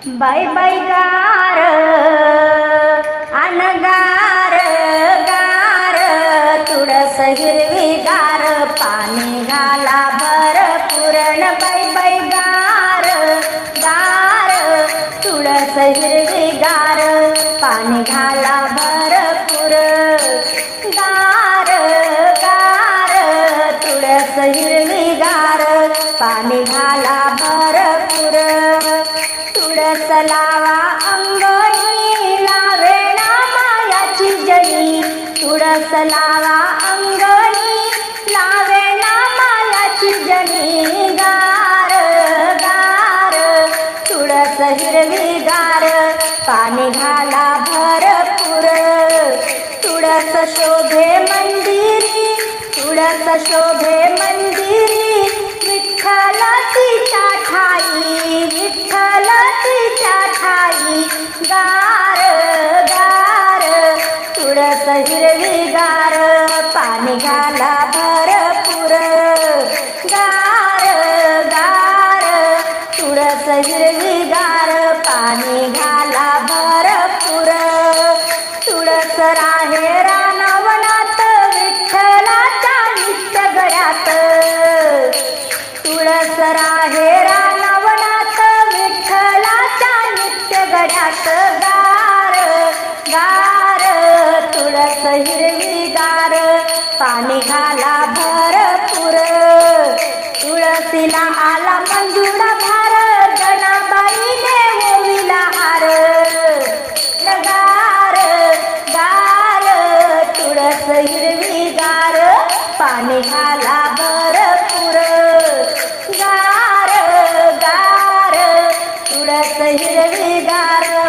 Bye bye गार अनगार गार तुळस हिरवी गार पाणी घाला बर पुरण बाय बाय गार गार तुळस हिरवी गार पाणी घाला बर पुर गार गार तुळस हिरवी गार पाणी घाला भरपूर तुळस लावा अंगणी लावे मायाची जणी तुळस लावा अंगणी लावेला मायाची जणी गार गार तुळस हिरवी गार. पाणी घाला भरपूर. तुळस शोभे मंदिरी तुळस शोभे मंदिरी. गार गार. तुळस हिरवी गार पाणी घाला भरपूर. गार गार. तुळस हिरवी गार पाणी घाला भरपूर. तुळस राहे रानावनात विठ्ठलाच्या नित्य गळ्यात. तुळस राहे तुळस हिरवीगार पाणी घाला भरपूर. तुळसीला आला मंजुळा भार गणाबाईने ओविला हार. गार गार तुळस हिरवीगार पाणी घाला भरपूर. गार गार तुळस हिरवीगार